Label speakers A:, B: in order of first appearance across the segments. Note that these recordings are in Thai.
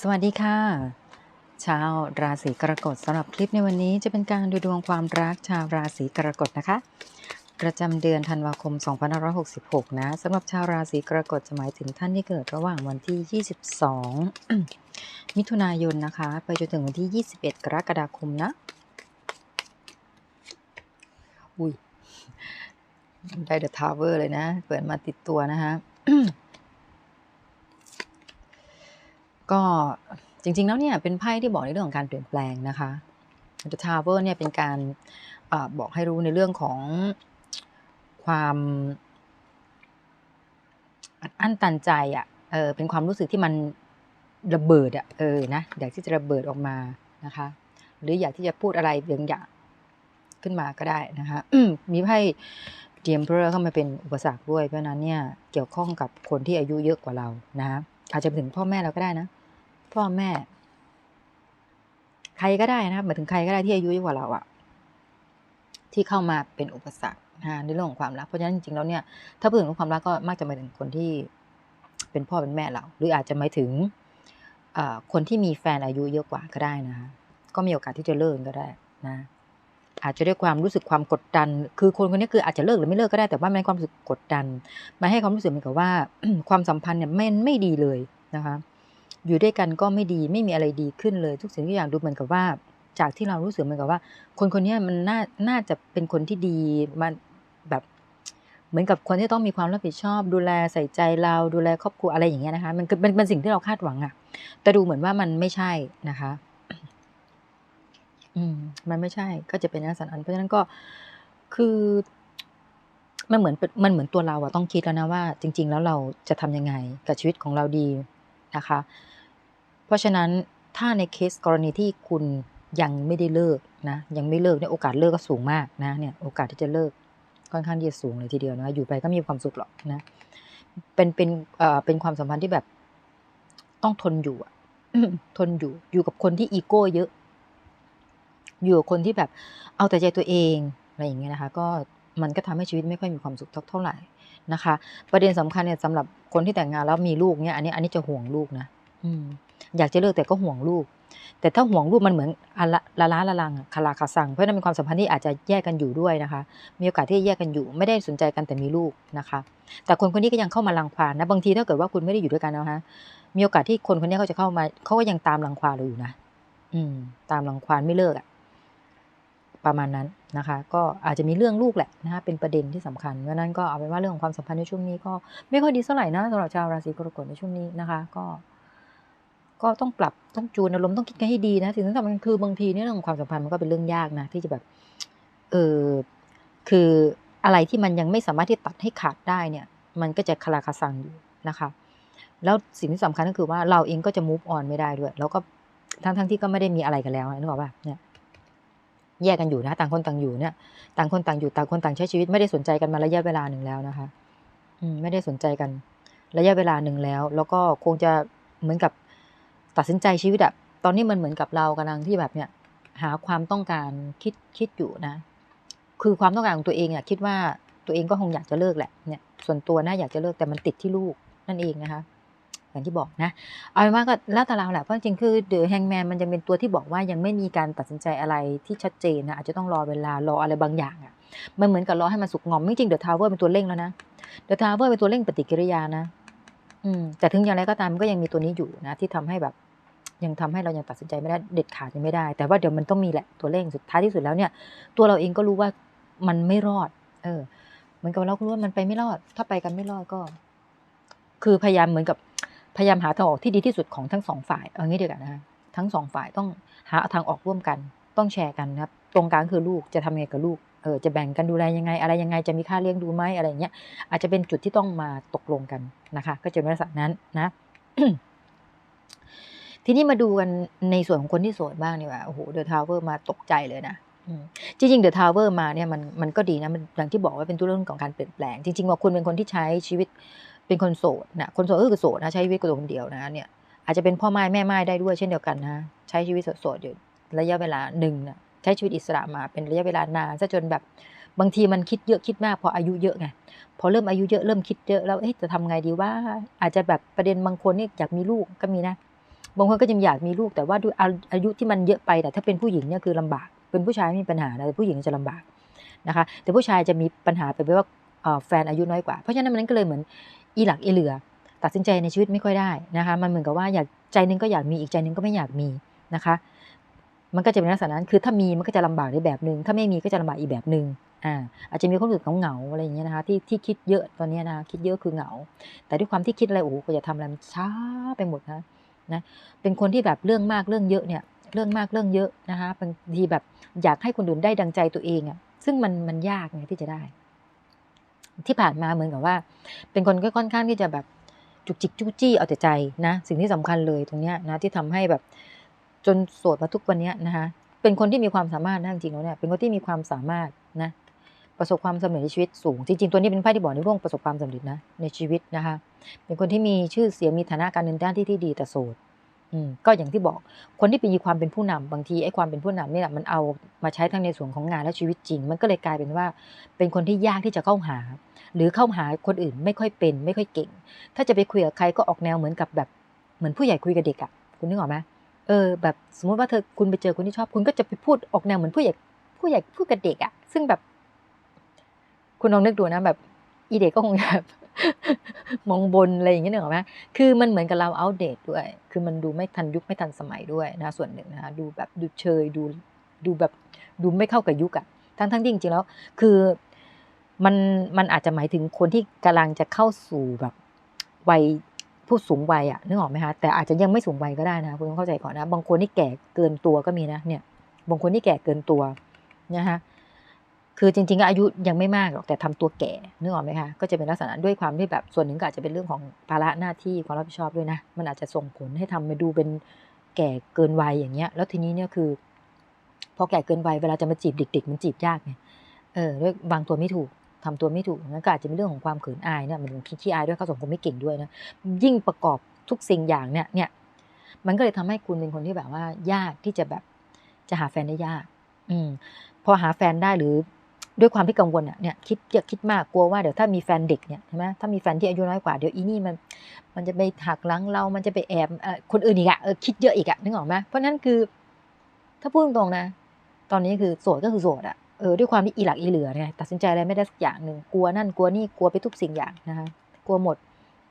A: สวัสดีค่ะ ชาวราศีกรกฎสำหรับคลิปในวันนี้จะเป็นการดูดวงความรักชาวราศีกรกฎนะคะ ประจำเดือนธันวาคม 2566 นะสำหรับชาวราศีกรกฎจะหมายถึงท่านที่เกิดระหว่างวันที่ 22 มิถุนายนนะคะ ไปจนถึงวันที่ 21 กรกฎาคมนะ อุ้ยได้เดอะทาวเวอร์เลยนะ เปิดมาติดตัวนะคะ ก็จริงๆแล้วเนี่ยเป็นไพ่ที่บอกในเรื่องของการเปลี่ยนแปลงนะคะ The Tower เนี่ยเป็นการอบอกให้รู้ในเรื่องของความอั้นตันใจอะ่ะเออเป็นความรู้สึกที่มันระเบิดอะ่ะเออนะอยากที่จะระเบิดออกมานะคะ หรืออยากที่จะพูดอะไรบางอย่างขึ้นมาก็ได้นะคะมีไพ่เดียมเพอร์เข้ามาเป็นอุปสรรคด้วยเพราะฉะนั้นเนี่ยเกี่ยวข้องกับคนที่อายุเยอะกว่าเรานะอาจจะไปถึงพ่อแม่เราก็ได้นะ พ่อแม่ ใครก็ได้นะครับหมายถึงใครก็ได้ที่อายุเยอะกว่าเราอะที่เข้ามาเป็นอุปสรรคในเรื่องของความรักเพราะฉะนั้นจริงๆแล้วเนี่ย ถ้าพูดถึงเรื่องความรักก็มักจะหมายถึงคนที่เป็นพ่อเป็นแม่เรา หรืออาจจะหมายถึงคนที่มีแฟนอายุเยอะกว่าก็ได้นะคะก็มีโอกาสที่จะเลิกก็ได้นะ อาจจะด้วยความรู้สึกความกดดัน คือคนคนนี้คืออาจจะเลิกหรือไม่เลิกก็ได้แต่ว่ามันความรู้สึกกดดันมาให้ความรู้สึกเหมือนกับว่าความสัมพันธ์เนี่ยไม่ไม่ดีเลยนะคะ อยู่ด้วยกันก็ไม่ดีไม่มีอะไรดีขึ้นเลย ทุกสิ่งทุกอย่างดูเหมือนกับว่า จากที่เรารู้สึกเหมือนกับว่า คนคนนี้มันน่าน่าจะเป็นคนที่ดีมันแบบเหมือนกับคนที่ต้องมีความรับผิดชอบ ดูแลใส่ใจเราดูแลครอบครัวอะไรอย่างเงี้ยนะคะ มันเป็นเป็นสิ่งที่เราคาดหวังอะแต่ดูเหมือนว่ามันไม่ใช่นะคะ อืม มันไม่ใช่ก็จะเป็นลักษณะนั้นเพราะฉะนั้นก็คือมันเหมือนมันเหมือนตัวเราอะต้องคิดแล้วนะว่า จริง ๆ แล้วเราจะทำยังไงกับชีวิตของเราดีนะคะ ราะฉะนั้นถ้าในเคสกรณีที่คุณยังไม่ได้เลิกนะยังไม่เลิกเนี่ยโอกาสเลิกก็สูงมากนะเนี่ยโอกาสที่จะเลิกค่อนข้างที่จะสูงเลยทีเดียวนะอยู่ไปก็ไมมีความสุขหรอกนะเป็นเป็นเอ่อเป็นความสัมพันธ์ที่แบบต้องทนอยู่อะทนอยู่อยู่กับคนที่อีโก้เยอะ อยู่กับคนที่แบบเอาแต่ใจตัวเองอะไรอย่างเงี้ยนะคะ ก็มันก็ทำให้ชีวิตไม่ค่อยมีความสุขเท่าไหร่นะคะ ประเด็นสำคัญเนี่ยสำหรับคนที่แต่งงานแล้วมีลูกเนี่ยอันนี้อันนี้จะห่วงลูกนะ อืม อยากจะเลิกแต่ก็ห่วงลูก แต่ถ้าห่วงลูกมันเหมือนละล้าละลังคาราคาซังเพราะนั้นเป็นความสัมพันธ์ที่อาจจะแยกกันอยู่ด้วยนะคะ มีโอกาสที่จะแยกกันอยู่ ไม่ได้สนใจกันแต่มีลูกนะคะ แต่คนคนนี้ก็ยังเข้ามารังควานนะบางทีถ้าเกิดว่าคุณไม่ได้อยู่ด้วยกันนะคะมีโอกาสที่คนคนนี้เขาจะเข้ามาเขาก็ยังตามรังควานเราอยู่นะอืม ตามรังควานไม่เลิกอะประมาณนั้นนะคะ ก็อาจจะมีเรื่องลูกแหละนะคะเป็นประเด็นที่สำคัญเพราะฉะนั้นก็เอาเป็นว่าเรื่องของความสัมพันธ์ในช่วงนี้ก็ไม่ค่อยดีเท่าไหร่นะสำหรับชาวราศีกรกฎในช่วงนี้นะคะ ก็ ก็ต้องปรับต้องจูนอารมณ์ต้องคิดกันให้ดีนะสิ่งที่สำคัญคือบางทีเนี่ยเรื่องความสัมพันธ์มันก็เป็นเรื่องยากนะที่จะแบบเออคืออะไรที่มันยังไม่สามารถที่ตัดให้ขาดได้เนี่ย มันก็จะคาราคาซังอยู่นะคะ แล้วสิ่งที่สำคัญก็คือว่าเราเองก็จะ move on ไม่ได้ด้วย แล้วก็ทั้งทั้งที่ก็ไม่ได้มีอะไรกันแล้วนึกออกป่ะเนี่ยแยกกันอยู่นะ ต่างคนต่างอยู่เนี่ย ต่างคนต่างอยู่ต่างคนต่างใช้ชีวิตไม่ได้สนใจกันมาระยะเวลาหนึ่งแล้วนะคะ อืมไม่ได้สนใจกัน ระยะเวลาหนึ่งแล้ว แล้วก็คงจะเหมือนกับ ตัดสินใจชีวิตอะตอนนี้มันเหมือนกับเรากำลังที่แบบเนี่ย หาความต้องการคิดคิดอยู่นะ คือความต้องการของตัวเองอะคิดว่าตัวเองก็คงอยากจะเลิกแหละเนี่ย ส่วนตัวน่าอยากจะเลิกแต่มันติดที่ลูกนั่นเองนะคะอย่างที่บอกนะ เอาเป็นว่าก็แล้วแต่เราแหละเพราะจริงคือเดอะแฮงแมนมันยังเป็นตัวที่บอกว่ายังไม่มีการตัดสินใจอะไรที่ชัดเจนนะอาจจะต้องรอเวลารออะไรบางอย่างอะ่ะมันเหมือนกับรอให้มันสุกงอมไม่จริงเดอะทาวเวอร์เป็นตัวเร่งแล้วนะเดอะทาวเวอร์เป็นตัวเร่งปฏิกิริยานะ แต่ถึงอย่างไรก็ตามมันก็ยังมีตัวนี้อยู่นะที่ทำให้แบบ ยังทำให้เรายังตัดสินใจไม่ได้เด็ดขาดยังไม่ได้ แต่ว่าเดี๋ยวมันต้องมีแหละตัวเร่งสุดท้ายที่สุดแล้วเนี่ย ตัวเราเองก็รู้ว่ามันไม่รอด เออเหมือนกับเรารู้ว่ามันไปไม่รอด ถ้าไปกันไม่รอดก็ คือพยายามเหมือนกับพยายามหาทางออกที่ดีที่สุดของทั้งสองฝ่ายเอางี้ดีกว่านะคะทั้งสองฝ่ายต้องหาทางออกร่วมกัน ต้องแชร์กันนะครับ ตรงกลางคือลูกจะทำยังไงกับลูก เออจะแบ่งกันดูแลยังไง อะไรยังไงจะมีค่าเลี้ยงดูไหมอะไรเงี้ยอาจจะเป็นจุดที่ต้องมาตกลงกันนะคะ ก็จะเป็นลักษณะนั้นนะทีนี้มาดูกันในส่วนของคนที่โสดบ้างดีกว่าโอ้โหเดอะทาวเวอร์มาตกใจเลยนะจริงๆเดอะทาวเวอร์มาเนี่ยมันมันก็ดีนะมันอย่างที่บอกว่าเป็นตัวเรื่องของการเปลี่ยนแปลง จริงๆว่าคุณเป็นคนที่ใช้ชีวิตเป็นคนโสดนะคนโสดก็คือโสดนะใช้ชีวิตคนเดียวนะเนี่ยอาจจะเป็นพ่อไม้แม่ไม้ได้ด้วยเช่นเดียวกันนะใช้ชีวิตโสดๆอยู่ระยะเวลาหนึ่งนะ ใช้ชีวิตอิสระมาเป็นระยะเวลานานซะจนแบบบางทีมันคิดเยอะคิดมากพออายุเยอะไงพอเริ่มอายุเยอะเริ่มคิดเยอะแล้วเอ๊ะจะทำไงดีว่า อาจจะแบบประเด็นบางคนนี่อยากมีลูกก็มีนะบางคนก็จะอยากมีลูกแต่ว่าด้วยอายุที่มันเยอะไปแต่ถ้าเป็นผู้หญิงเนี่ยคือลำบาก เป็นผู้ชายไม่มีปัญหานะแต่ผู้หญิงจะลำบากนะคะ แต่ผู้ชายจะมีปัญหาไปนว่าเอ่อแฟนอายุน้อยกว่า เพราะฉะนั้นมันก็เลยเหมือนอีหลักอีเหลือ ตัดสินใจในชีวิตไม่ค่อยได้นะคะ มันเหมือนกับว่าอยากใจนึงก็อยากมีอีกใจนึงก็ไม่อยากมีนะคะ มันก็จะเป็นลักษณะนั้นคือถ้ามีมันก็จะลำบากในแบบหนึ่งถ้าไม่มีก็จะลำบากอีกแบบหนึ่งอ่าอาจจะมีความรู้สึกเหงาๆอะไรอย่างเงี้ยนะคะที่ที่คิดเยอะตอนนี้นะคิดเยอะคือเหงา แต่ด้วยความที่คิดอะไรโอ้โหก็จะทำอะไรมันช้าไปหมดนะนะเป็นคนที่แบบเรื่องมากเรื่องเยอะเนี่ยเรื่องมากเรื่องเยอะนะคะบางทีแบบอยากให้คนอื่นได้ดังใจตัวเองอะ่ะซึ่งมันมันยากไงที่จะได้ ที่ผ่านมาเหมือนกับว่า เป็นคนก็ค่อนข้างที่จะแบบจุกจิกจู้จี้เอาแต่ใจนะ สิ่งที่สำคัญเลยตรงเนี้ยนะที่ทำให้แบบ จนโสดมาทุกวันเนี้ยนะคะเป็นคนที่มีความสามารถนะจริงๆแล้วเนี่ยเป็นคนที่มีความสามารถนะประสบความสำเร็จในชีวิตสูง จริงๆ ตัวนี้เป็นไพ่ที่บอกในเรื่องประสบความสำเร็จนะในชีวิตนะคะเป็นคนที่มีชื่อเสียงมีฐานะการเงินด้านที่ที่ดีแต่โสดอืมก็อย่างที่บอกคนที่มีความเป็นผู้นำบางทีไอ้ความเป็นผู้นำนี่แหละมันเอามาใช้ทั้งในส่วนของงานและชีวิตจริง มันก็เลยกลายเป็นว่า เป็นคนที่ยากที่จะเข้าหา หรือเข้าหาคนอื่นไม่ค่อยเป็น ไม่ค่อยเก่ง ถ้าจะไปคุยกับใครก็ออกแนวเหมือนกับแบบเหมือนผู้ใหญ่คุยกับเด็กอะคุณนึกออกไหม เออแบบสมมติว่าเธอคุณไปเจอคนที่ชอบ คุณก็จะไปพูดออกแนวเหมือนผู้ใหญ่ผู้ใหญ่พูดกับเด็กอะซึ่งแบบ คุณลองนึกดูนะแบบ อีเด็กก็คงแบบมองบนอะไรอย่างเงี้ยนึกออกไหมคือมันเหมือนกับเราอัปเดตด้วย คือมันดูไม่ทันยุคไม่ทันสมัยด้วยนะ ส่วนหนึ่งนะคะดูแบบดูเชยดูดูแบบดูไม่เข้ากับยุคอะทั้งทั้งที่จริงๆแล้ว คือมันมันอาจจะหมายถึงคนที่กำลังจะเข้าสู่แบบวัย ผู้สูงวัยอะนึกออกไหมคะแต่อาจจะยังไม่สูงวัยก็ได้นะคุณต้องเข้าใจก่อนนะบางคนที่แก่เกินตัวก็มีนะเนี่ยบางคนที่แก่เกินตัวนะคะคือจริงๆอายุยังไม่มากหรอกแต่ทำตัวแก่นึกออกไหมคะก็จะเป็นลักษณะด้วยความที่แบบส่วนหนึ่งก็อาจจะเป็นเรื่องของภาระหน้าที่ความรับผิดชอบด้วยนะมันอาจจะส่งผลให้ทำมาดูเป็นแก่เกินวัยอย่างเงี้ย แล้วทีนี้เนี่ยคือ พอแก่เกินวัยเวลาจะมาจีบเด็กๆมันจีบยากไงเออด้วยวางตัวไม่ถูก ทำตัวไม่ถูกนั่นก็อาจจะเป็นเรื่องของความเขินอายเนี่ยมันถึงขี้อายด้วยเขาสองคนไม่เก่งด้วยนะยิ่งประกอบทุกสิ่งอย่างเนี่ยเนี่ยมันก็เลยทำให้คุณเป็นคนที่แบบว่ายากที่จะแบบจะหาแฟนได้ยาก อืม พอหาแฟนได้หรือด้วยความที่กังวลอะเนี่ยคิดเยอะคิดมากกลัวว่าเดี๋ยวถ้ามีแฟนเด็กเนี่ยใช่ไหมถ้ามีแฟนที่อายุน้อยกว่าเดี๋ยวอีนี่มัน มันจะไปหักหลังเรา มันจะไปแอบคนอื่นอีกอะเออคิดเยอะอีกอะนึกออกไหมเพราะนั้นคือ ถ้าพูดตรงๆนะ ตอนนี้คือโสดก็คือโสดอะ ออด้วยความที่อีหลักอีเหลือไงตัดสินใจอะไรไม่ได้สักอย่างหนึ่งกลัวนั่นกลัวนี่กลัวไปทุกสิ่งอย่างนะคะกลัวหมด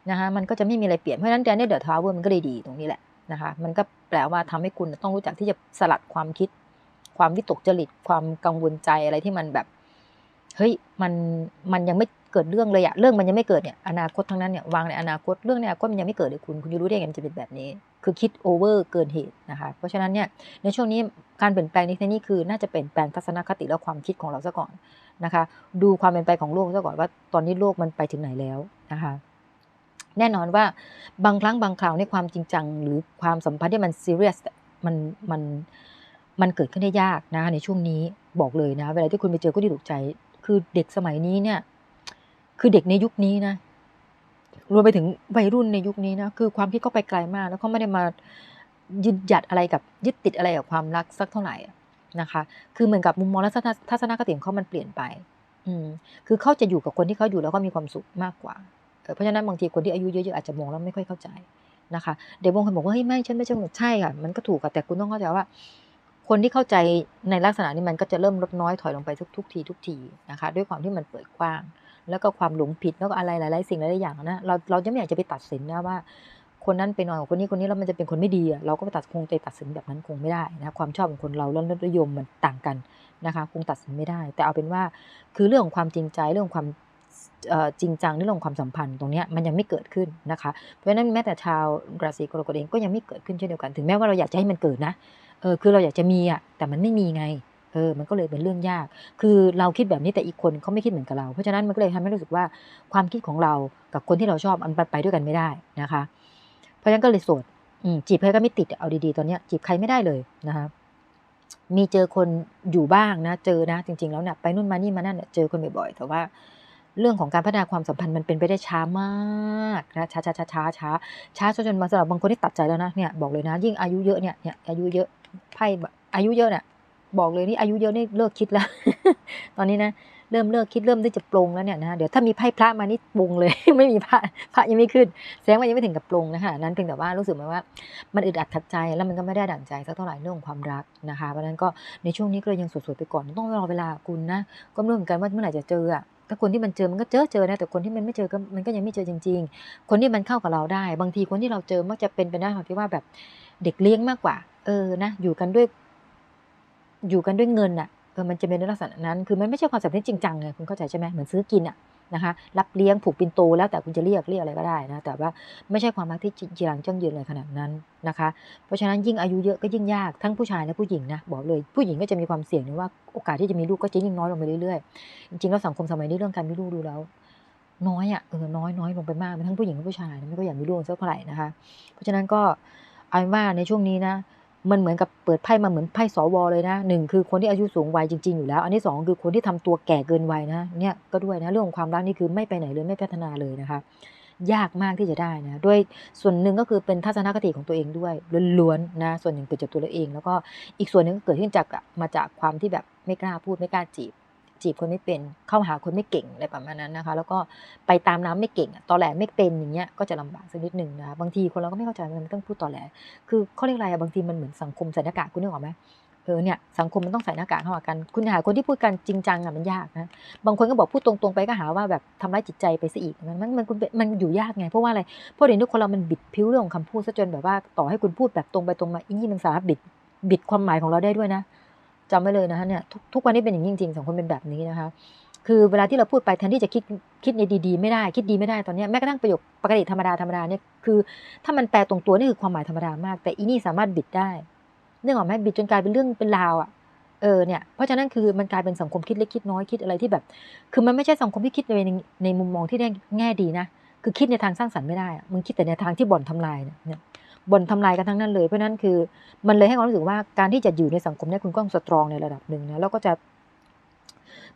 A: นะคะมันก็จะไม่มีอะไรเปลี่ยนเพราะฉะนั้นแดนเนี่ยเดอะทาวเวอร์มันก็เลยดีตรงนี้แหละนะคะมันก็แปลว่าทำให้คุณต้องรู้จักที่จะสลัดความคิด ความวิตกจริตความกังวลใจอะไรที่มันแบบเฮ้ยมันมันยังไม่เกิดเรื่องเลยอะเรื่องมันยังไม่เกิดเนี่ยอนาคตทั้งนั้นเนี่ยวางในอนาคตเรื่องในอนาคตมันยังไม่เกิดเลยคุณคุณจะรู้ได้ไงมันจะเป็นแบบนี้ คือคิดโอเวอร์เกินเหตุนะคะเพราะฉะนั้นเนี่ยในช่วงนี้การเปลี่ยนแปลงในที่นี้คือน่าจะเปลี่ยนแปลงทัศนคติและความคิดของเราซะก่อนนะคะ ดูความเป็นไปของโลกซะก่อนว่าตอนนี้โลกมันไปถึงไหนแล้วนะคะแน่นอนว่าบางครั้งบางคราวในความจริงจัง หรือความสัมพันธ์ที่มันซีเรียสมันมันมันเกิดขึ้นได้ยากนะคะในช่วงนี้บอกเลยนะ เวลาที่คุณไปเจอคนที่ถูกใจ คือเด็กสมัยนี้เนี่ย คือเด็กในยุคนี้นะ รวมไปถึงวัยรุ่นในยุคนี้นะคือความคิดเขาไปไกลมาก แล้วเขาไม่ได้มายึดหยัดอะไรกับยึดติดอะไรกับความรักสักเท่าไหร่นะคะ คือเหมือนกับมุมมองและทัศนคติของเขามันเปลี่ยนไป อืมคือเขาจะอยู่กับคนที่เขาอยู่แล้วก็มีความสุขมากกว่าเพราะฉะนั้นบางทีคนที่อายุเยอะๆอาจจะมองแล้วไม่ค่อยเข้าใจนะคะ เดบางคนบอกว่าเฮ้ยไม่ฉันไม่ใช่ใช่ค่ะมันก็ถูกอะแต่คุณต้องเข้าใจว่า คนที่เข้าใจในลักษณะนี้มันก็จะเริ่มลดน้อยถอยลงไปทุกทุกทีทุกทีนะคะ ด้วยความที่มันเปิดกว้าง แล้วก็ความหลงผิดแล้วก็อะไรหลาย ๆ สิ่งหลายๆอย่างนะเราเราจะไม่อยากจะไปตัดสินนะว่า คนนั้นไปนอนกับคนนี้คนนี้แล้วมันจะเป็นคนไม่ดีอะเราก็ไปตัดคงไปตัดสินแบบนั้นคงไม่ได้นะความชอบของคนเราแล้วนิยมมันต่างกันนะคะคงตัดสินไม่ได้ แต่เอาเป็นว่าคือเรื่องของความจริงใจเรื่องของความจริงจังเรื่องของความสัมพันธ์ตรงนี้มันยังไม่เกิดขึ้นนะคะ เพราะฉะนั้นแม้แต่ชาวราศีกรกฎเองก็ยังไม่เกิดขึ้นเช่นเดียวกัน ถึงแม้ว่าเราอยากจะให้มันเกิดนะเออคือเราอยากจะมีอะแต่มันไม่มีไง เออมันก็เลยเป็นเรื่องยาก คือเราคิดแบบนี้แต่อีกคนเขาไม่คิดเหมือนกับเรา เพราะฉะนั้นมันก็เลยทำให้รู้สึกว่าความคิดของเรากับคนที่เราชอบมันไปด้วยกันไม่ได้นะคะ เพราะฉะนั้นก็เลยโสดจีบใครก็ไม่ติดเอาดีๆ ตอนนี้จีบใครไม่ได้เลยนะคะมีเจอคนอยู่บ้างนะ เจอนะ จริง ๆ แล้วเนี่ยไปนู่นมานี่มานั่นเนี่ยเจอคนบ่อยๆ แต่ว่าเรื่องของการพัฒนาความสัมพันธ์มันเป็นไปได้ช้ามากนะช้าช้าช้าช้าช้าช้าจนบางสำหรับบางคนที่ตัดใจแล้วนะเนี่ยบอกเลยนะยิ่งอายุเยอะเนี่ยเนี่ยอายุเยอะไพ่อายุเยอะเนี่ย บอกเลยนี่อายุเยอะนี่เลิกคิดแล้ว ตอนนี้นะเริ่มเลิกคิดเริ่มที่จะปรงแล้วเนี่ยนะเดี๋ยวถ้ามีไพ่พระมานี่ปรงเลย ไม่มีพระพระยังไม่ขึ้นแสดงว่ายังไม่ถึงกับปรงนะคะนั้นเพียงแต่ว่ารู้สึกไหมว่า มันอึดอัดทัดใจแล้วมันก็ไม่ได้ดั่งใจสักเท่าไหร่เรื่องความรักนะคะเพราะนั้นก็ในช่วงนี้ก็เลยยังสวดๆไปก่อนต้องรอเวลาคุณนะก็ไม่รู้เหมือนกันว่าเมื่อไหร่จะเจออะถ้าคนที่มันเจอมันก็เจอเจอนะแต่คนที่มันไม่เจอก็มันก็ยังไม่เจอจริง ๆ คนที่มันเข้ากับเราได้ บางทีคนที่เราเจอมักจะเป็นไปได้ของที่ว่าแบบเด็กเลี้ยงมากกว่า เออนะอยู่กันด้วย อยู่กันด้วยเงินอะเออมันจะเป็นในลักษณะนั้น คือมันไม่ใช่ความสัมพันธ์จริงจังไงคุณเข้าใจใช่ไหมเหมือนซื้อกินอะนะคะ รับเลี้ยงผูกปินโตแล้วแต่คุณจะเรียกเรียกอะไรก็ได้นะ แต่ว่าไม่ใช่ความรักที่จีรังจังยืนเลยขนาดนั้นนะคะ เพราะฉะนั้นยิ่งอายุเยอะก็ยิ่งยากทั้งผู้ชายและผู้หญิงนะบอกเลยผู้หญิงก็จะมีความเสี่ยงนะว่าโอกาสที่จะมีลูกก็จะยิ่งน้อยลงไปเรื่อยๆ จริงๆแล้วสังคมสมัยนี้เรื่องการมีลูกดูแล้วน้อยอะเออน้อยน้อยลงไปมากทั้งผู้หญิงและผู้ชายไม่ก็อยากมีลูกสักเท่าไหร่นะคะ เพราะฉะนั้นก็เอาว่าในช่วงนี้นะ มันเหมือนกับเปิดไพ่มาเหมือนไพ่สวเลยนะหนึ่งคือคนที่อายุสูงวัยจริง ๆ อยู่แล้ว อันที่สองคือคนที่ทำตัวแก่เกินวัยนะเนี่ยก็ด้วยนะเรื่องของความรักนี่คือไม่ไปไหนเลยไม่พัฒนาเลยนะคะยากมากที่จะได้นะด้วยส่วนหนึ่งก็คือเป็นทัศนคติของตัวเองด้วยล้วนๆนะส่วนหนึ่งเกิดจากตัวเราเอง แล้วก็อีกส่วนหนึ่งก็เกิดขึ้นจากมาจากความที่แบบไม่กล้าพูดไม่กล้าจีบ จีบคนไม่เป็น เข้าหาคนไม่เก่งอะไรประมาณนั้นนะคะ แล้วก็ไปตามน้ำไม่เก่งตอแหลไม่เป็นอย่างเงี้ยก็จะลำบากสักนิดหนึ่งนะคะบางทีคนเราก็ไม่เข้าใจมันต้องพูดตอแหล คือเขาเรียกอะไรบางทีมันเหมือนสังคมใส่หน้ากากคุณนึกออกไหมเออเนี่ยสังคมมันต้องใส่หน้ากากเข้าหากัน คุณหาคนที่พูดกันจริงจังอะมันยากนะบางคนก็บอกพูดตรงๆไปก็หาว่าแบบทำร้ายจิตใจไปซะอีกมันมันมันมันอยู่ยากไงเพราะว่าอะไรเพราะเดี๋ยวนี้คนเรามันบิดผิวเรื่องของคำพูดซะจนแบบว่าต่อให้คุณพูดแบบตรงไปตรงมาอีนี่มันสามารถบิดบิดความหมายของเราได้ด้วยนะ จำไว้เลยนะคะเนี่ยทุกทุกวันนี้เป็นอย่างจริงๆสังคมเป็นแบบนี้นะคะ คือเวลาที่เราพูดไปแทนที่จะคิดคิดในดีๆไม่ได้คิดดีไม่ได้ตอนนี้แม้กระทั่งประโยคปกติธรรมดาธรรมดาเนี่ยคือ ถ้ามันแปลตรงตัวนี่คือความหมายธรรมดามาก แต่อีนี่สามารถบิดได้เรื่องของแม่บิดจนกลายเป็นเรื่องเป็นราวอะเออเนี่ยเพราะฉะนั้นคือมันกลายเป็นสังคมคิดเล็กคิดน้อยคิดอะไรที่แบบ คือมันไม่ใช่สังคมที่คิดในในมุมมองที่ได้แง่ดีนะคือคิดในทางสร้างสรรค์ไม่ได้มึงคิดแต่ในทางที่บ่อนทำลายเนี่ย บ่นทำลายกันทั้งนั้นเลยเพราะนั้นคือมันเลยให้ความรู้สึกว่าการที่จะอยู่ในสังคมนี้คุณก็ต้องสตรองในระดับหนึ่งนะแล้วก็จะ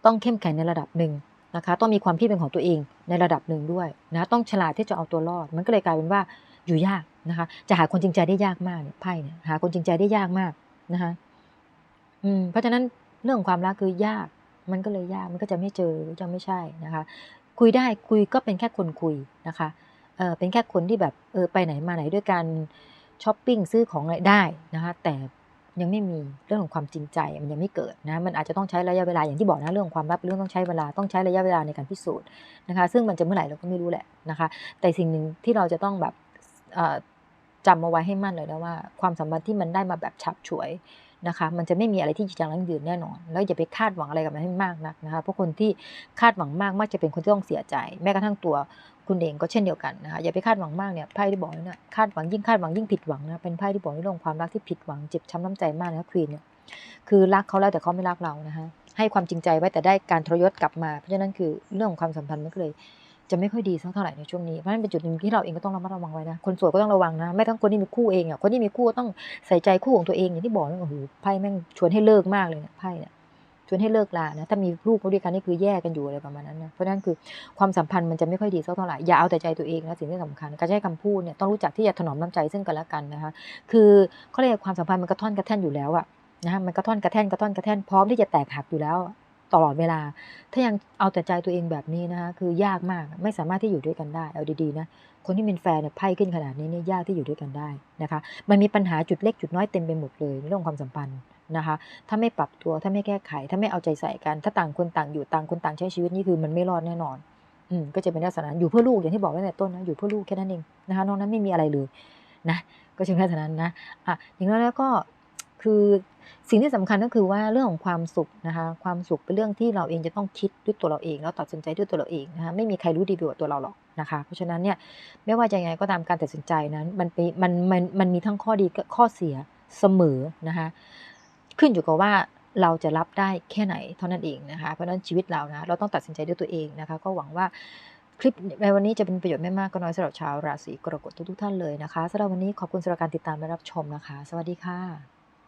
A: ต้องเข้มแข็งในระดับหนึ่งนะคะ ต้องมีความคิดเป็นของตัวเองในระดับหนึ่งด้วยนะต้องฉลาดที่จะเอาตัวรอด มันก็เลยกลายเป็นว่าอยู่ยากนะคะ จะหาคนจริงใจได้ยากมากเนี่ยไพ่เนี่ยหาคนจริงใจได้ยากมากนะคะอืมเพราะฉะนั้นเรื่องความรักคือยาก มันก็เลยยากมันก็จะไม่เจอจะไม่ใช่นะคะ คุยได้คุยก็เป็นแค่คนคุยนะคะ เออเป็นแค่คนที่แบบเออไปไหนมาไหนด้วยกันช้อปปิ้งซื้อของอะไรได้นะคะแต่ยังไม่มีเรื่องของความจริงใจมันยังไม่เกิดนะมันอาจจะต้องใช้ระยะเวลาอย่างที่บอกนะเรื่องความลับเรื่องต้องใช้เวลาต้องใช้ระยะเวลาในการพิสูจน์นะคะ ซึ่งมันจะเมื่อไหร่เราก็ไม่รู้แหละนะคะ แต่สิ่งหนึ่งที่เราจะต้องแบบจำเอาไว้ให้มั่นเลยนะว่า ความสัมพันธ์ที่มันได้มาแบบฉับฉวย นะคะ มันจะไม่มีอะไรที่จริงจังยืนแน่นอน แล้วอย่าไปคาดหวังอะไรกับมันให้มากนักนะคะ เพราะคนที่คาดหวังมากมักจะเป็นคนที่ต้องเสียใจ แม้กระทั่งตัวคุณเองก็เช่นเดียวกันนะคะ อย่าไปคาดหวังมากเนี่ยไพ่ที่บอกเนี่ยคาดหวังยิ่งคาดหวังยิ่งผิดหวังนะ เป็นไพ่ที่บอกในเรื่องความรักที่ผิดหวังเจ็บช้ำน้ำใจมากนะควีนเนี่ย คือรักเขาแล้วแต่เขาไม่รักเรานะคะ ให้ความจริงใจไว้แต่ได้การทรยศกลับมา เพราะฉะนั้นคือเรื่องของความสัมพันธ์มันก็เลย จะไม่ค่อยดีสักเท่าไหร่ในช่วงนี้เพราะนั้นเป็นจุดหนึ่งที่เราเองก็ต้องระมัดระวังไว้นะคนโสดก็ต้องระวังนะไม่ทั้งคนที่มีคู่เองอะคนที่มีคู่ก็ต้องใส่ใจคู่ของตัวเองอย่างที่บอกนะโอ้โหไพ่แม่งชวนให้เลิกมากเลยเนี่ยไพ่เนี่ยชวนให้เลิกลานะถ้ามีลูกเขาด้วยกันนี่คือแยกกันอยู่อะไรประมาณนั้นนะเพราะนั้นคือความสัมพันธ์มันจะไม่ค่อยดีสักเท่าไหร่อย่าเอาแต่ใจตัวเองนะสิ่งที่สำคัญการใช้คำพูดเนี่ยต้องรู้จักที่จะถนอมน้ำใจซึ่งกันและกันนะคะคือเขาเรียกความสัมพันธ์มันกระท่อนกระแท่นอยู่แล้วอะนะมันกระท่อนกระแท่นกระท่อนกระแท่นพร้อมที่จะแตกหักอยู่แล้ว ตลอดเวลา ถ้ายังเอาแต่ใจตัวเองแบบนี้นะคะคือยากมากไม่สามารถที่อยู่ด้วยกันได้เอาดีๆนะคนที่เป็นแฟนเนี่ยไพ่ขึ้นขนาดนี้เนี่ยยากที่อยู่ด้วยกันได้นะคะมันมีปัญหาจุดเล็กจุดน้อยเต็มไปหมดเลยในเรื่องความสัมพันธ์นะคะ ถ้าไม่ปรับตัวถ้าไม่แก้ไข ถ้าไม่เอาใจใส่กัน ถ้าต่างคนต่างอยู่ต่างคนต่างใช้ชีวิตนี่คือมันไม่รอดแน่นอนอืมก็จะเป็นลักษณะอยู่เพื่อลูกอย่างที่บอกไว้ในต้นนะอยู่เพื่อลูกแค่นั้นเองนะคะนอกนั้นไม่มีอะไรเลยนะก็เช่นแค่นั้นนะอะอย่างนั้นแล้วก็ คือสิ่งที่สำคัญก็คือว่าเรื่องของความสุขนะคะ ความสุขเป็นเรื่องที่เราเองจะต้องคิดด้วยตัวเราเอง แล้วตัดสินใจด้วยตัวเราเองนะคะไม่มีใครรู้ดีกว่าตัวเราหรอกนะคะ เพราะฉะนั้นเนี่ยไม่ว่าจะยังไงก็ตามการตัดสินใจนั้น มันเป็นมันมันมันมีทั้งข้อดีกับข้อเสียเสมอนะคะขึ้นอยู่กับว่าเราจะรับได้แค่ไหนเท่านั้นเองนะคะ เพราะฉะนั้นชีวิตเรานะเราต้องตัดสินใจด้วยตัวเองนะคะ ก็หวังว่าคลิปในวันนี้จะเป็นประโยชน์ไม่มากก็น้อยสำหรับชาวราศีกรกฎทุกๆท่านเลยนะคะสำหรับวันนี้ขอบคุณสำหรับการติดตามและรับชมนะคะ สวัสดีค่ะ